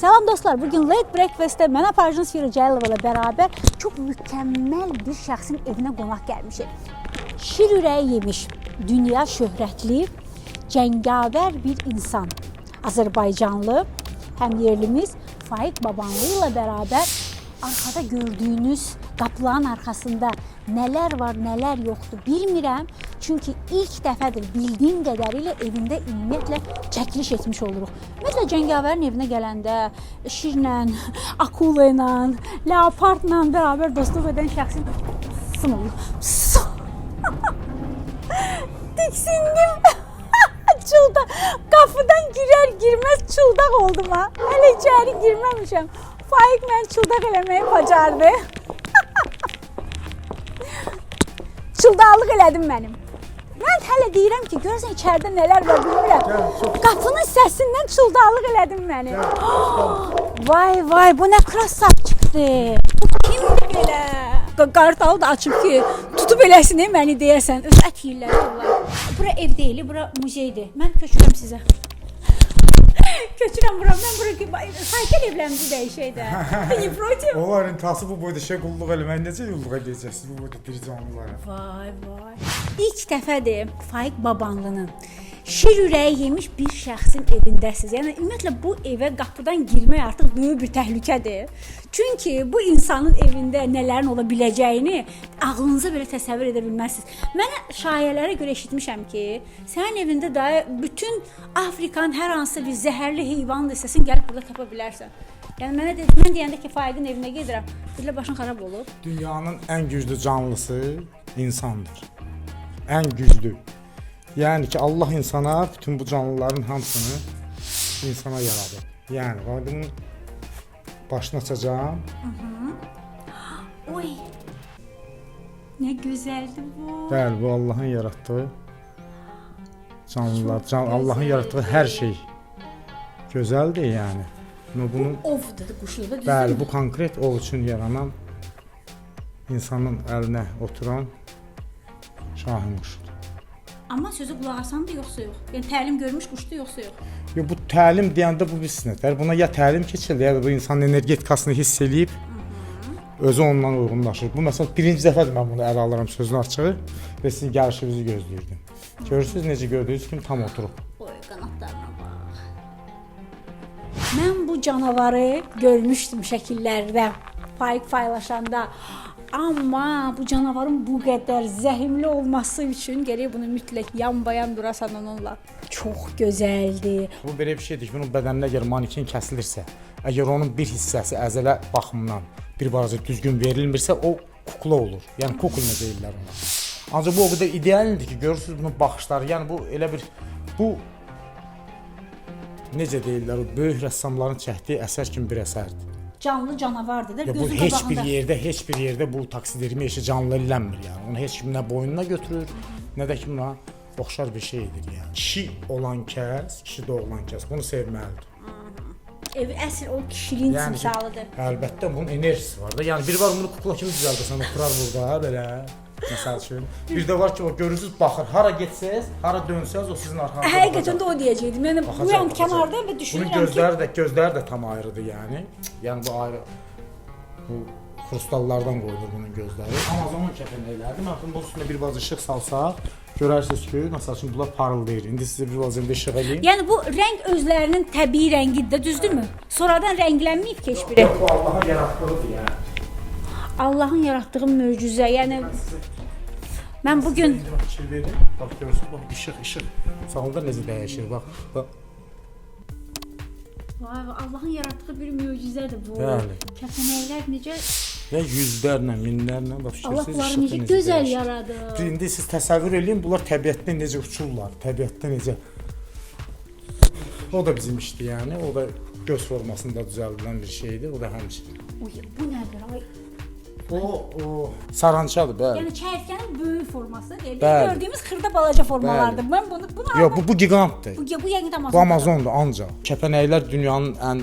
Selam dostlar. Bugün Late Breakfast'te mən aparıcınız Firuz Cəlilova ilə bərabər çox mükəmməl bir şəxsin evinə qonaq gəlmişik. Şir ürəyi yemiş, dünya şöhrətli, cəngavər bir insan. Azərbaycanlı, həm yerlimiz Faiq Babanlı ilə bərabər arxada gördüyünüz qapıların arxasında nələr var, nələr yoxdur bilmirəm. Çünki ilk dəfədir bildiyim qədərilə evində ümumiyyətlə çəkiliş etmiş oluruq. Ümumiyyətlə cəngavərin evinə gələndə şirlə, akula ilə, leopardla bərabər dostluq edən şəxsin sınır. Tiksindim. Çılda qapıdan girer girməz çıldaq oldum ha. Hələ içəri girməmişəm. Faiq mən çıldaq eləməyi bacardı. Çıldaqlıq elədim mənim hələ deyirəm ki, görsən içəridə nələr var bilmirəm. Qapının səsindən çuldalıq elədim məni. Vay vay, bu nə krasap çıxdı. Bu kimdir belə? Qartal da açıb ki, tutub eləsin e, məni deyəsən. Öz ət yeyirlər onlar. Bura ev deyil, bura muzeydir. Mən köçürəm sizə. Köçürəm bura. Mən bura saykel evlərimizi dəyişək də. Protiv. Onların tası bu boyda şey qulluq eləməyə necə qulluq edəcəksiniz bu boyda bir canlılara? Vay vay. İlk dəfədir Faiq Babanlının şir ürəyi yemiş bir şəxsin evindəsiz. Yəni ümumiyyətlə bu evə qapıdan girmək artıq böyük bir təhlükədir. Çünki bu insanın evində nələrin ola biləcəyini ağlınıza belə təsəvvür edə bilməzsiniz. Mənə şayələrə görə eşitmişəm ki, sənin evində də bütün Afrikanın hər hansı bir zəhərli heyvanı istəsən gəlib burada tapa bilərsən. Yəni mənə dedi, mən deyəndə ki, Faiqin evinə gedirəm. Deyirlər başın xarab olub. Dünyanın ən güclü canlısı insandır. Ən güclü. Yəni ki Allah insana bütün bu canlıların hamısını insana yaradır. Yəni qadının başını açacağam. Oy. Nə gözəldir bu. Bəli, bu Allahın yaratdığı canlılar, can, Allahın yaratdığı hər şey gözəldir yəni. Bunu bunun Ovdur da quşu da düzdür. Bəli, bu konkret ov üçün yaranan insanın əlinə oturan şahin quşudur. Amma sözü qulaq asan da yoxsa yox. Yəni təlim görmüş quşdu yoxsa yox. Yo, bu təlim deyəndə bu bir sinətlər. Buna ya təlim keçilir, ya da bu insanın energetikasını hiss eləyib özü ondan uyğunlaşır. Bu məsələn birinci dəfədir mən bunu ələ alıram sözün açığı və sizin gəlişinizi gözləyirdim. Görürsüz necə gördüyünüz kimi tam oturub. Oy qanadlarına bax. Mən bu canavarı görmüşdüm şəkillərdə, faiq paylaşanda. Amma bu canavarın bu qədər zəhimli olması üçün gərək bunu mütləq yan-bayan durasan onunla. Çox gözəldir. Bu belə bir şeydir ki, bunun bədəninə əgər manikin kəsilirsə, əgər onun bir hissəsi əzələ baxımından bir balaca düzgün verilmirsə, o kukla olur. Yəni kukulma deyirlər ona. Ancaq bu o qədər idealdır ki, görürsüz bunun baxışları, yəni bu elə bir bu necə deyirlər, o böyük rəssamların çəkdiyi əsər kimi bir əsərdir. Canlı canavardır da Ya bu gözün heç qabağında. bir yerdə, heç bir yerdə bu taksidermi işi canlılanmır yəni. Onu heç kim nə boynuna götürür, nə də ki buna oxşar bir şeydir yəni. Kişi olan kəs, kişi doğulan kəs bunu sevməlidir. Ev əsl o kişiliyin Yəni ki, timsalıdır. əlbəttə bunun enerjisi var da. Yəni biri var bunu kukla kimi düzəldirsən, oturar burada belə. Məsəl üçün. Bir də var ki, o görürsüz baxır, hara getsəz, hara dönsəz o sizin arxanızda. Həqiqətən də o deyəcəydim. Yəni bu yan baxacaq. kənarda və Bunun düşünürəm ki, gözləri də gözləri də tam ayrıdır yəni. Yəni bu ayrı bu kristallardan qoyulur bunun gözləri. Amazonun kəpənəkləridir. Mən bunun üstünə bir balaca işıq salsaq, görərsiniz ki, məsəl üçün bunlar parıldayır. İndi sizə bir balaca bir işıq eləyim. yəni bu rəng özlərinin təbii rəngidir düzdürmü? Sonradan rənglənməyib ki heç biri. Bu Allahın yaratdığıdır yəni. Allahın yaratdığı möcüzə. Yəni mən bu gün bax görürsüz, bax işıq, işıq. Salonda necə dəyişir, bax. bax. vay Allahın yaratdığı bir möcüzədir bu. Bəli. Kəpənəklər necə Ya yüzlərlə, minlərlə bax Allah bunları necə gözəl yaradır. İndi siz təsəvvür eləyin, bunlar təbiətdə necə uçurlar, təbiətdə necə. O da bizim işdir yəni, o da göz formasında düzəldilən bir şeydir, o da həmçinin. Bu nədir? Ay, O, o sarançadır, bəli. yəni çəyirtkənin böyük forması. Yəni Bəli. gördüyümüz xırda balaca formalardır. Mən bunu bunu Yox, bu bu gigantdır. bu bu yəqin Bu Amazon. Amazondur ancaq. Kəpənəklər dünyanın ən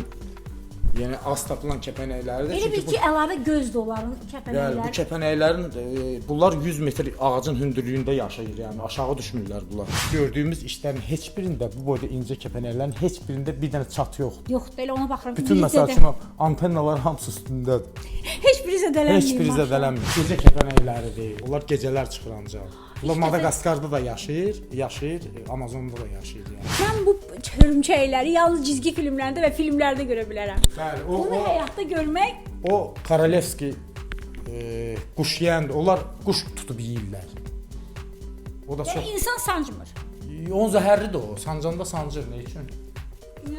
Yəni az tapılan kəpənəkləri də Elə bil ki, əlavə göz bu, bəli, bu kəpənəklər. kəpənəklərin e, bunlar 100 metr ağacın hündürlüyündə yaşayır, yəni aşağı düşmürlər bunlar. Gördüyümüz işlərin heç birində bu boyda incə kəpənəklərin heç birində bir dənə çat yoxdur. Yoxdur, elə ona baxıram. Bütün məsəl o antennalar hamısı üstündədir. heç biri zədələnmir. Heç biri zədələnmir. Gecə kəpənəkləridir. Onlar gecələr çıxır ancaq. Bunlar Madagaskarda da yaşayır, yaşayır, e, Amazonda da yaşayır yəni. Mən bu hörümçəkləri yalnız cizgi filmlərdə və filmlərdə görə bilərəm. Bəli, o Bunu o, həyatda görmək o Korolevski e, quş yeyəndə onlar quş tutub yeyirlər. O da çox yəni insan sancmır. Onun zəhərlidir o. Sancanda sancır nə üçün?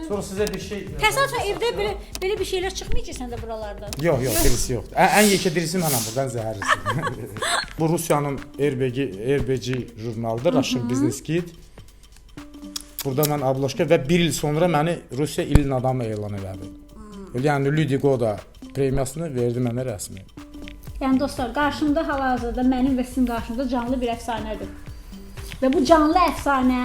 Sonra sizə bir şey Təsadüfən evdə belə belə bir şeylər çıxmır ki, səndə buralardan. Yox, yox, dirisi yoxdur. Ən, ən yekə dirisi mənəm burdan zəhərlisi. Bu Rusiyanın RBG RBG jurnalıdır, Russian Business Kit. Burada mən abloşka və 1 il sonra məni Rusiya ilin adamı elan elədi. Yəni Ludi Goda premiyasını verdi mənə rəsmi. Yəni dostlar, qarşımda hal-hazırda mənim və sizin qarşınızda canlı bir əfsanədir. Və bu canlı əfsanə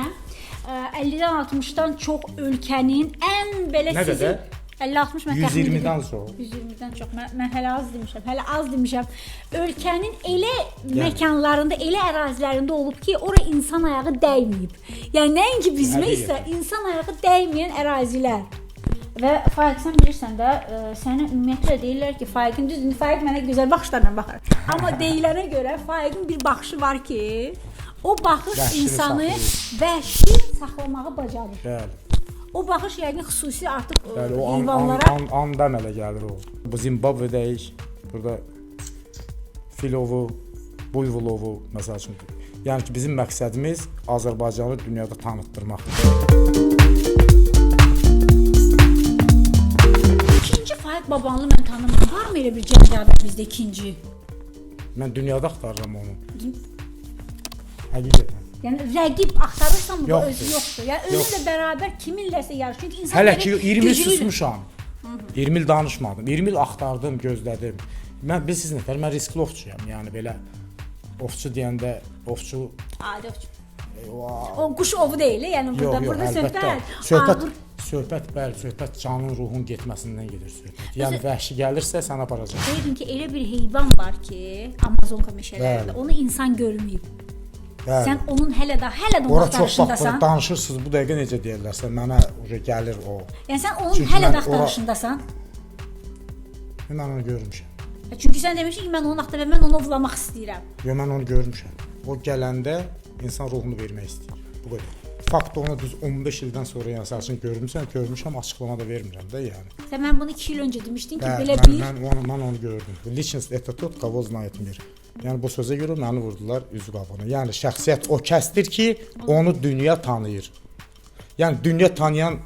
50-dən 60-dan çox ölkənin ən belə Nə sizin qədər? 50-60 mən təxmin 120-dən edirəm. çox. 120-dən çox. Mən, mən hələ az demişəm. Hələ az demişəm. Ölkənin elə məkanlarında, elə ərazilərində olub ki, ora insan ayağı dəyməyib. Yəni nəinki bizmə Həqiqətən. isə insan ayağı dəyməyən ərazilər. Və Faiq sən bilirsən də, ə, sənə ümumiyyətlə deyirlər ki, Faiqin düzdür, Faiq mənə gözəl baxışlarla baxır. Amma deyilənə görə Faiqin bir baxışı var ki, o baxış Vəhşini insanı saxlayır. vəhşi saxlamağı bacarır. Bəli. O baxış yəqin xüsusi artıq ə, Bəli, o an, an, heyvanlara an, anda əmələ gəlir o. Bu Zimbabvedəyik. Burada filovu, buyvulovu məsəl üçün. Yəni ki, bizim məqsədimiz Azərbaycanı dünyada tanıtdırmaqdır. İkinci Faiq babanlı mən tanımıram. Varmı elə bir cəngavər bizdə ikinci? Mən dünyada axtarıram onu. Həqiqətən. Yəni rəqib axtarırsan bu özü yoxdur. Yəni özünlə bərabər kiminləsə yarış. Çünki insan Hələ ki 20 il susmuşam. 20 il danışmadım. 20 il axtardım, gözlədim. Mən bilirsiniz nətər mən riskli ovçuyam. Yəni belə ovçu deyəndə ovçu Adi ovçu. e, o, quş ovu deyil, yəni burada Yox, yox, burada söhbət. Söhbət, ağır- söhbət, bəli, söhbət canın, ruhun getməsindən gedir söhbət. Yəni vəhşi gəlirsə sənə aparacaq. Deyirdin ki, elə bir heyvan var ki, Amazonka meşələrində. Onu insan görməyib. Bəli. Sən onun hələ də hələ də onun Ora çox vaxt axtarışındasan. danışırsınız. Bu dəqiqə necə deyirlər? Sən mənə ora gəlir o. Yəni sən onun Çünki hələ mən də ora- axtarışındasan. Mən onu görmüşəm. E, Çünki sən demişdin ki, mən onu axtarıram, mən onu ovlamaq istəyirəm. Yo mən onu görmüşəm. O gələndə insan ruhunu vermək istəyir. Bu qədər. Fakt onu düz 15 ildən sonra yəni sənin üçün görmüsən, görmüşəm, açıqlama da vermirəm də yəni. Sən mən bunu 2 il öncə demişdin ki, Bəli, belə mən, bir mən, onu, mən onu gördüm. Lичность это тот, кого знает мир. Yəni bu sözə görə məni vurdular üzü qabağına. Yəni şəxsiyyət o kəsdir ki, onu dünya tanıyır. Yəni dünya tanıyan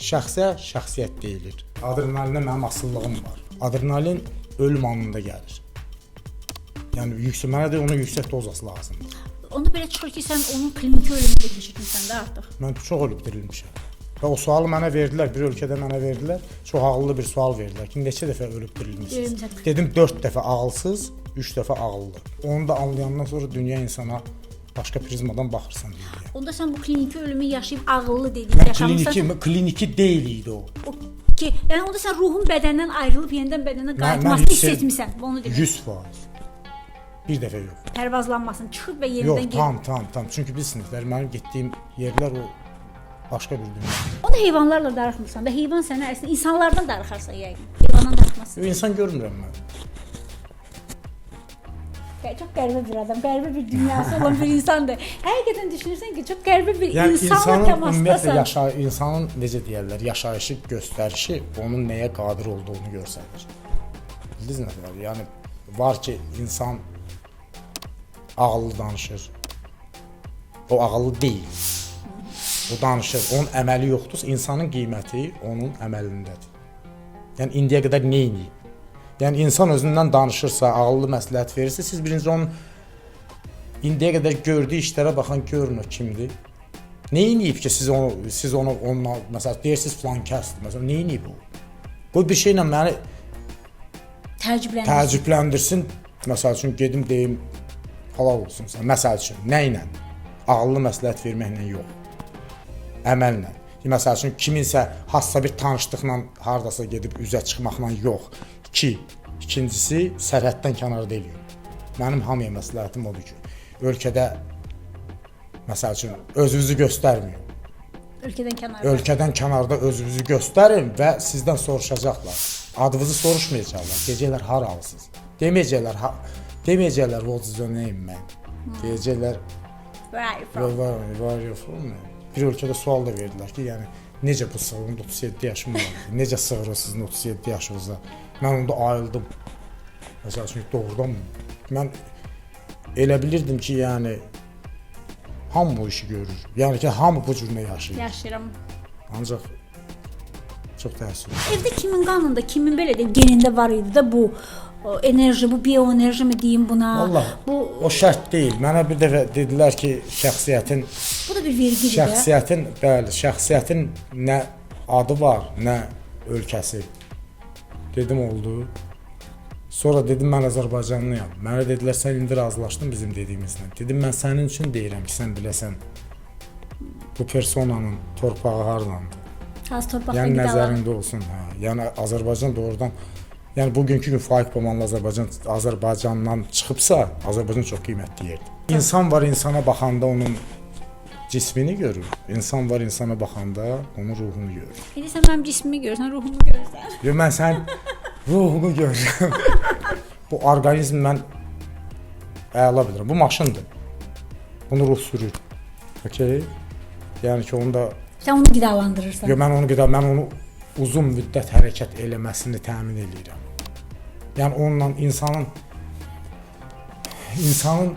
şəxsə şəxsiyyət deyilir. Adrenalinə mənim asıllığım var. Adrenalin ölüm anında gəlir. Yəni yüksək mənə də onun yüksək dozası lazımdır. onda belə çıxır ki, sən onun kliniki ölümündə keçirmisən də artıq. Mən çox ölüb dirilmişəm. Və o sualı mənə verdilər, bir ölkədə mənə verdilər. Çox ağıllı bir sual verdilər ki, neçə dəfə ölüb dirilmisiniz? Dedim 4 dəfə ağılsız, 3 dəfə ağıllı. Onu da anlayandan sonra dünya insana başqa prizmadan baxırsan deyir. Onda sən bu kliniki ölümü yaşayıb ağıllı dedik Yəni yaşamısan. kliniki kliniki deyil idi o. O ki, yəni onda sən ruhun bədəndən ayrılıb yenidən bədənə qayıtmasını hiss etmisən. Onu demək. 100%. Bir dəfə yox. Pərvazlanmasın, çıxıb və Yox, yenidən tam, tam, tam. Çünki bilirsinizlər, mənim getdiyim yerlər o başqa bir dünya. Onu heyvanlarla darıxmırsan da heyvan sənə əslində insanlardan darıxarsan yəqin. Heyvandan darıxmazsan. İnsan görmürəm mən. Çox qəribə bir adam, qəribə bir dünyası olan bir insandır. Həqiqətən düşünürsən ki, çox qəribə bir Yəni insanla təmasdasan. yaşa insanın necə deyirlər, yaşayışı göstərişi onun nəyə qadir olduğunu göstərir. Bildiniz nə? Yəni var ki, insan ağıllı danışır. O ağıllı deyil. O danışır, onun əməli yoxdursa, insanın qiyməti onun əməlindədir. Yəni indiyə qədər nə edib? Yəni insan özündən danışırsa, ağıllı məsləhət verirsə, siz birinci onun indiyə qədər gördüyü işlərə baxan görün o kimdir. Nə edib ki, siz onu siz onu onunla məsələn deyirsiniz falan kəsdir. Məsələn, nə edib o? Bu bir şeylə məni Təəccüblənirsən. təəccübləndirsin. Məsəl üçün gedim deyim halal olsun sən. Məsəl üçün nə ilə? Ağıllı məsləhət verməklə yox. Əməllə. Məsəl üçün kiminsə hassasa bir tanışlıqla hardasa gedib üzə çıxmaqla yox. 2. İkincisi sərhəddən kənarda eləyin. Mənim hamıya məsləhətim odur ki, ölkədə məsəl üçün özünüzü göstərməyin. Ölkədən kənar. Ölkədən kənarda özünüzü göstərin və sizdən soruşacaqlar. Adınızı soruşmayacaqlar. Deyəcəklər haralısınız. Deməyəcəklər ha deməyəcəklər what is your name man. Deyəcəklər Where are you from? where where are you from? Bir ölkədə sual da verdilər ki, yəni necə bu sığırın 37 yaşım var. necə sığırır sizin 37 yaşınıza? Mən onda ayıldım. Məsəl üçün doğrudan mən elə bilirdim ki, yəni hamı bu işi görür. Yəni ki, hamı bu cür yaşayır. Yaşayıram. Ancaq çox təəssüf. Evdə kimin qanında, kimin belə deyim, genində var idi də bu o, enerji, bu bioenerji mi deyim buna? Vallahi Bu o şərt deyil. Mənə bir dəfə dedilər ki, şəxsiyyətin bu da bir vergidir də. şəxsiyyətin bəli, şəxsiyyətin nə adı var, nə ölkəsi. Dedim oldu. Sonra dedim mən Azərbaycanlıyam. Mənə dedilər sən indi razılaşdın bizim dediyimizlə. Dedim mən sənin üçün deyirəm ki, sən biləsən bu personanın torpağı hardandır. Az torpaqda Yəni qidalar. nəzərində olsun, hə. Yəni Azərbaycan doğrudan yəni bugünkü gün Faik Bamanlı Azərbaycan Azərbaycandan çıxıbsa, Azərbaycan çox qiymətli yerdir. İnsan var insana baxanda onun cismini görür. İnsan var insana baxanda onun ruhunu görür. İndi sən mənim cismimi görürsən, ruhumu görürsən. Yo mən sən ruhunu görürəm. Bu orqanizm mən əla bilirəm. Bu maşındır. Bunu ruh sürür. Okay? Yəni ki, onda Sən onu qidalandırırsan. Yo mən onu qida, mən onu uzun müddət hərəkət eləməsini təmin eləyirəm. Yəni onunla insanın insanın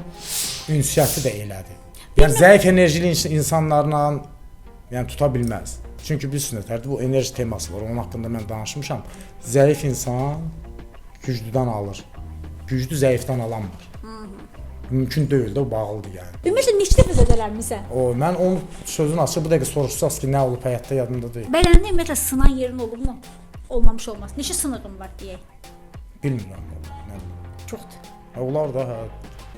ünsiyyəti də elədir. Yəni zəif enerjili ins- insanlarla yəni tuta bilməz. Çünki bilirsiniz, tərtib bu enerji teması var. Onun haqqında mən danışmışam. Zəif insan güclüdən alır. Güclü zəifdən alanmır. Mümkün deyil də o bağlıdır yəni. Ümumiyyətlə neçə dəfə zədələnmisən? O mən onun sözünü açıb bu dəqiqə soruşsaz ki, nə olub həyatda yadımda deyil. Bədəndə ümumiyyətlə sınan yerin olubmu? Olmamış olmaz. Neçə sınığın var deyək. Bilmirəm. Çoxdur. Ha, Onlar da hə.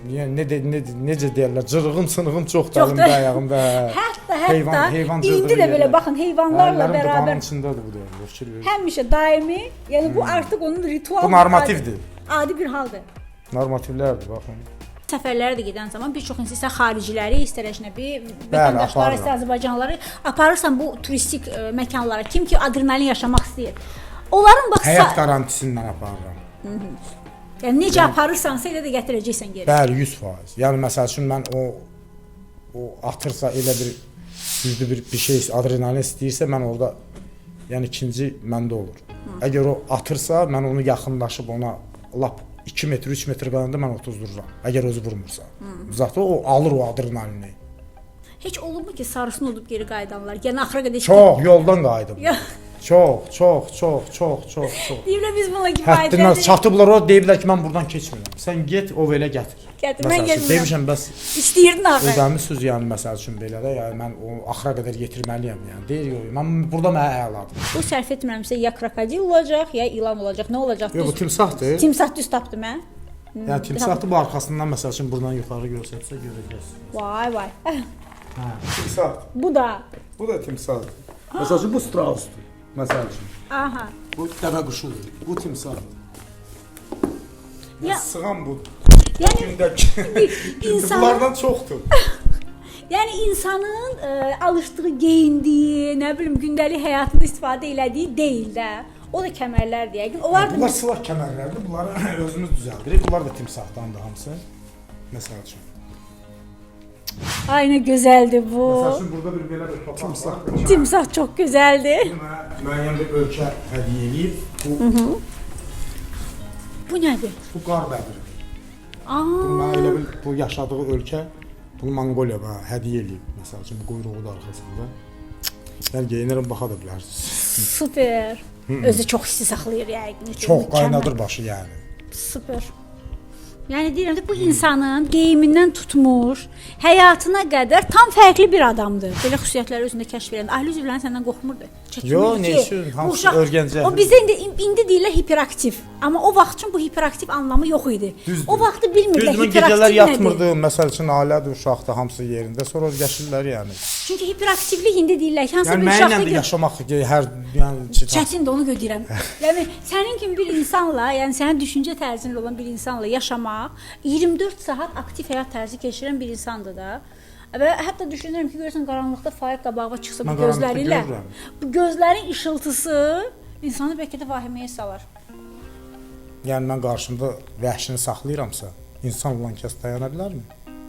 Niyə nə de, nə necə deyirlər? Cırığım, sınığım çoxdur əlimdə, ayağımda. hə. Hətta hətta heyvan indi də belə baxın heyvanlarla bərabər içindədir bu deyir. Fikir verir. həmişə daimi, yəni bu artıq onun ritual Bu normativdir. Adi, bir haldır. Normativlərdir, baxın. Səfərlərə də gedən zaman bir çox insan istər xariciləri, istər əcnəbi vətəndaşları, istər Azərbaycanlıları aparırsan bu turistik ə, məkanlara. Kim ki adrenalin yaşamaq istəyir. Onların bax Həyat qarantisindən aparıram. Yəni necə aparırsansa elə də gətirəcəksən geri. Bəli, 100%. Yəni məsəl üçün mən o o atırsa elə bir güclü bir bir şey adrenalin istəyirsə mən orada yəni ikinci məndə olur. Əgər o atırsa mən onu yaxınlaşıb ona lap 2 metr, 3 metr qalanda mən otuzdururam. Əgər özü vurmursa. Zaten o alır o adrenalini. Heç olubmu ki, sarısını udub geri qayıdanlar? Yəni axıra qədər Çox yoldan qayıdım. Çox, çox, çox, çox, çox, çox. deyirlər biz bununla Həddindən kifayətləndik. çatıblar o deyiblər ki, mən buradan keçmirəm. Sən get, o belə gətir. Gətir, mən üçün, getmirəm. Demişəm bəs İstəyirdin axı. ödəmisiniz yəni məsəl üçün belə də, yəni mən o axıra qədər yetirməliyəm yəni. Deyir yox, mən burada mənə əladır. Bu sərf etmirəmsə ya krokodil olacaq, ya ilan olacaq. Nə olacaq? Yox, bu timsahdır. Timsah düz tapdım mən. Yəni timsahdır bu arxasından məsəl üçün buradan yuxarı görsətsə görəcəksiniz. Vay vay. Hə, timsah. Bu da. Bu da timsahdır. Məsəl üçün bu strausdur. Məsəl üçün. Aha. Bu dəvə quşudur. Bu timsahdır. Ya Sığan bu. yəni Gündəki. insan- Bunlardan çoxdur. yəni insanın ə, alışdığı, geyindiyi, nə bilim gündəlik həyatında istifadə elədiyi deyil də. O da kəmərlərdir yəqin. Onlar da Bunlar silah kəmərlərdir. Bunları özümüz düzəldirik. Bunlar da timsahdandır hamısı. Məsəl üçün. Ay nə gözəldir bu. Məsəl üçün burada bir belə bir papaq var. Timsah çox gözəldir. Mənə müəyyən bir ölkə hədiyyə eləyib. Bu, Bu nədir? bu qar bəbiri. Aa, Bu mənə elə bil bu yaşadığı ölkə bunu Monqoliya mənə hədiyyə eləyib. Məsəl üçün bu quyruğu da arxasında. Yəni geyinirəm baxa da bilərsiniz. super. Özü çox hissi saxlayır yəqin. Çox Mükəmməl. qaynadır başı yəni. Super. Yəni deyirəm ki, bu insanın geyimindən tutmuş, həyatına qədər tam fərqli bir adamdır. Belə xüsusiyyətləri özündə kəşf edən ailə üzvləri səndən qorxmurdu. Çəkinmir Yo, ki, nə üçün? Hamısı örgəncək. O bizə indi indi deyirlər hiperaktiv. Amma o vaxt üçün bu hiperaktiv anlamı yox idi. Düzdür. O vaxtı bilmirdilər hiperaktiv gecələr nədir. yatmırdı, məsəl üçün ailədir, uşaqdır, hamısı yerində. Sonra özgəşirlər yəni. Çünki hiperaktivlik indi deyirlər ki, hansı Yəni bir uşaqda gör- yaşamaq hər yəni çətin. Çətindir onu götürürəm. yəni sənin kimi bir insanla, yəni sənin düşüncə tərzinlə olan bir insanla yaşamaq 24 saat aktiv həyat tərzi keçirən bir insandır da. Və hətta düşünürəm ki, görürsən qaranlıqda faiq qabağına çıxsa bu gözləri ilə, bu gözlərin işıltısı insanı bəlkə də vahiməyə salar. Yəni mən qarşımda vəhşini saxlayıramsa, insan olan kəs dayana bilərmi?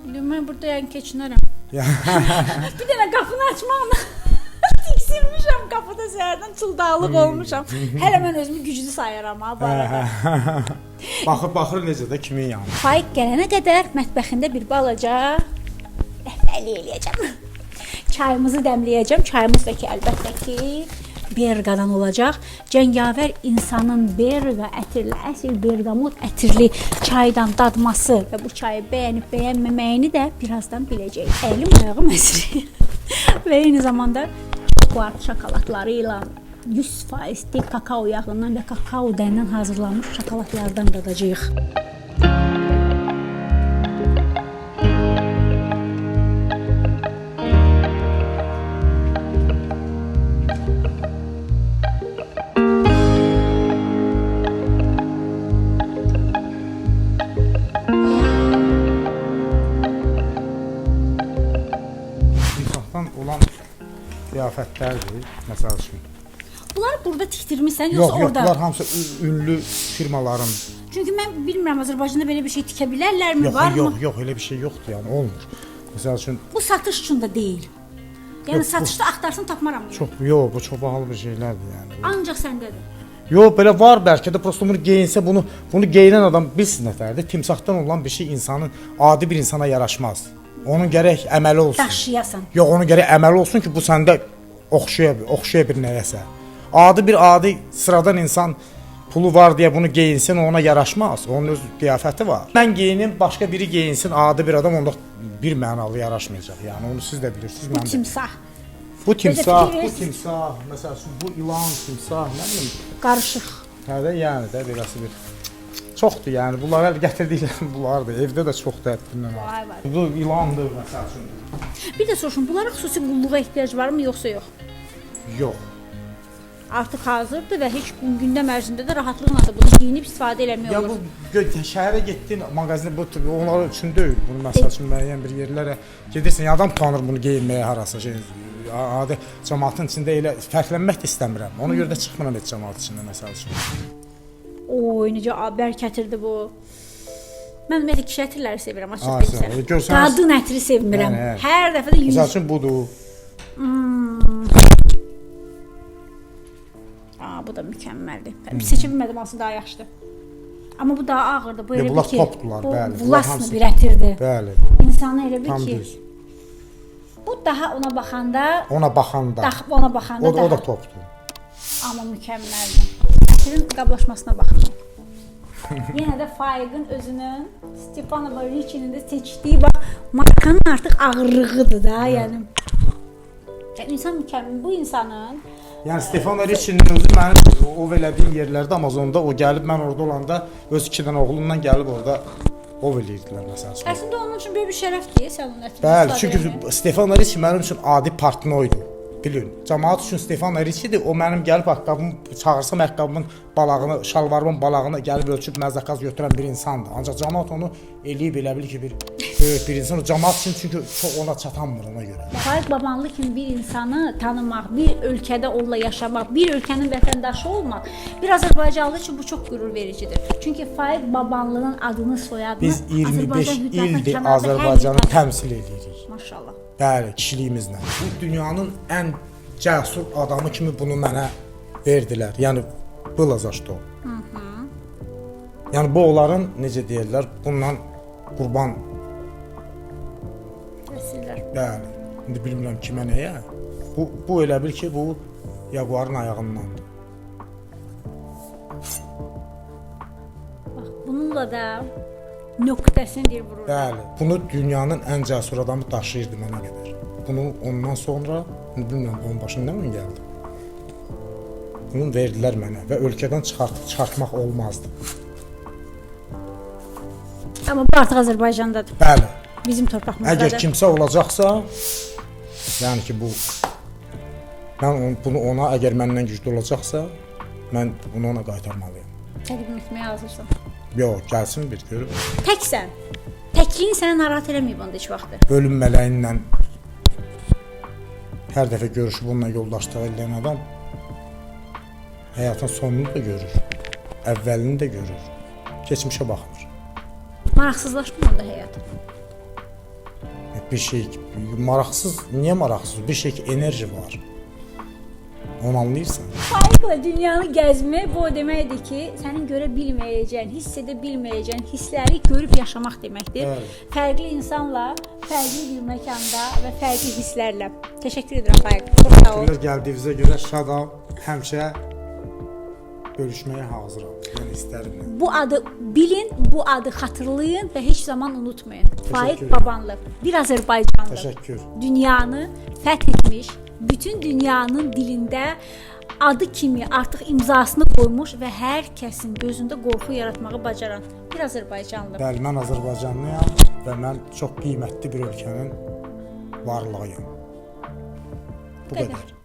İndi mən burada yəni keçinərəm. Bir dənə qapını açmaqla tiksinmişəm qapıda səhərdən çıldağlıq olmuşam. Hələ mən özümü güclü sayıram ha bu arada. Baxır baxır necə də kimin yanı. Faiq gələnə qədər mətbəxində bir balaca rəhbərlik eləyəcəm. Çayımızı dəmləyəcəm. Çayımız da ki, əlbəttə ki, berqadan olacaq. Cəngavər insanın berqa ətirli, əsl berqamot ətirli çaydan dadması və bu çayı bəyənib bəyənməməyini də birazdan biləcək. Əlim ayağım əsir. və eyni zamanda çikolata şokoladları ilə 100% dik kakao yağından və kakao dəndən hazırlanmış şokoladlardan dadacağıq. Olan qiyafətlərdir, məsəl üçün. Burada tikdirmisən Yox, yoxsa yox, orada? bunlar hamısı ünlü firmaların. Çünki mən bilmirəm Azərbaycanda belə bir şey tikə bilərlərmi, Yox, varmı? yox, yox, elə bir şey yoxdur, yəni olmur. Məsəl üçün Bu satış üçün də deyil. Yəni Yox, bu- satışda axtarsın tapmaram. Çox yox, bu çox bahalı bir şeylərdir yəni. Ancaq səndədir. Yox, belə var bəlkə də prosta bunu geyinsə bunu bunu geyinən adam bilsin nətərdir. Timsahdan olan bir şey insanın adi bir insana yaraşmaz. Onun gərək əməli olsun. Daşıyasan. Yox, onun gərək əməli olsun ki, bu səndə oxşaya oxşaya bir nəyəsə. Adi bir adi sıradan insan pulu var deyə bunu geyinsin, ona yaraşmaz. Onun öz qiyafəti var. Mən geyinim, başqa biri geyinsin, adi bir adam onda bir mənalı yaraşmayacaq. Yəni onu siz də bilirsiniz, Bu mən də. timsah. Bu timsah, bu timsah, məsəl üçün bu ilan timsah, nə bilim, Qarışıq. hə də yəni də beləsi bir çoxdur yəni bunlar hələ gətirdiklər bunlardır. Evdə də çoxdur həddindən artıq. Bu ilandır məsəl üçün. Bir də soruşum, bunlara xüsusi qulluğa ehtiyac varmı yoxsa yox? Yox. Artıq hazırdır və heç gündəm ərzində də rahatlıqla da bunu geyinib istifadə eləmək Ya olur. bu gö- şəhərə getdin, mağazinə bu onlar üçün deyil. Bunu məsəl üçün müəyyən bir yerlərə gedirsən, ya adam tanır bunu geyinməyə harasa şey adi cəmaatın içində elə fərqlənmək də istəmirəm. Ona görə də çıxmıram heç cəmaat içində məsəl üçün. Oy, necə bərk ətirdi bu. Mən ümumiyyətlə kişi ətirləri sevirəm, açıq deyim sən- sənə. görsənəz- Qadın ətri sevmirəm. Hə, hə. Hər dəfə də 100 Məsəl üçün budur. Aa, bu da mükəmməldir. Mən seçə bilmədim hansı daha yaxşıdır. Amma bu daha ağırdır. Bu elə bir ki, topdular, bu bəli, bunlar vlaslı hamısı- bir ətirdir. Bəli, İnsanı elə tam ki, düz. bu daha ona baxanda, Ona baxanda. dax ona baxanda O da, daha o da topdur. amma mükəmməldir. Ətirin qablaşmasına baxın. Yenə də Faiqin özünün Stepanova Ricci'nin də seçdiyi bax markanın artıq ağırlığıdır da, yəni. Yəni insan mükəmməl bu insanın Yəni Stefano Ricci'nin özü mənim o elədiyim yerlərdə Amazonda o gəlib mən orada olanda öz iki dənə oğlundan gəlib orada ov eləyirdilər məsəl üçün. əslində onun üçün böyük bir şərəfdir sən onun ətini. Bəli, çünki eləmək. Stefano Ricci mənim üçün adi partnyo idi. Bilin, cəmaət üçün Stefano Ricci'dir. O mənim gəlib ayaqqabımı çağırsam ayaqqabımın balağını, şalvarımın balağını gəlib ölçüb məzə zakaz götürən bir insandır. Ancaq cəmaət onu eləyib elə bil ki, bir böyük bir insan. Cəmaət üçün çünki çox ona çatanmır ona görə. Faiq Babanlı kimi bir insanı tanımaq, bir ölkədə onunla yaşamaq, bir ölkənin vətəndaşı olmaq bir Azərbaycanlı üçün bu çox qürur vericidir. Çünki Faiq Babanlının adını, soyadını Biz 25 Azərbaycan hüquqatının ildir Azərbaycanı təmsil edirik. Maşallah. Bəli, kişiliyimizlə. Bu dünyanın ən cəsur adamı kimi bunu mənə verdilər. Yəni belə zaşdı. Mhm. Yəni bu onların necə deyirlər, bundan qurban kəsillər. Bəli. İndi bilmirəm kimə nəyə. Bu bu elə bil ki, bu Jaguarın ayağındandır. Bax, bununla da nöqtəsini deyir vurur. Bəli. Bunu dünyanın ən cəsur adamı daşıyırdı mənə qədər. Bunu ondan sonra bilmirəm onun başına nə mi gəldi? hüququnu verdilər mənə və ölkədən çıxart çıxartmaq olmazdı. Amma bu artıq Azərbaycandadır. Bəli. Bizim torpağımızdadır. Əgər kimsə olacaqsa, yəni ki bu mən bunu ona əgər məndən güclü olacaqsa, mən bunu ona qaytarmalıyam. təqdim etməyə hazırsan. Yox, gəlsin bir görüm. Təksən. Təkliyin səni narahat eləməyib onda heç vaxt. Bölüm mələyi ilə hər dəfə görüşüb onunla yoldaşlıq edən adam həyatın sonunu da görür. Əvvəlini də görür. Keçmişə baxmır. Maraqsızlaşmır onda həyat. Bir şey maraqsız, niyə maraqsız? Bir şey ki enerji var. Onu anlayırsan? Faiqlə dünyanı gəzmək bu deməkdir ki, sənin görə bilməyəcəyin, hiss edə bilməyəcəyin hissləri görüb yaşamaq deməkdir. Bəli. Fərqli insanla, fərqli bir məkanda və fərqli hisslərlə. Təşəkkür edirəm Faiq. Çox sağ ol. Təşəkkürlər gəldiyinizə görə şadam. Həmişə bölüşməyə hazıram. Yəni istərdim. Bu adı bilin, bu adı xatırlayın və heç zaman unutmayın. Ederim. Babanlı, bir Azərbaycanlı. Təşəkkür. dünyanı fəth etmiş, bütün dünyanın dilində adı kimi artıq imzasını qoymuş və hər kəsin gözündə qorxu yaratmağı bacaran bir Azərbaycanlı. Bəli, mən Azərbaycanlıyam və mən çox qiymətli bir ölkənin varlığıyam. Bu qədər. qədər.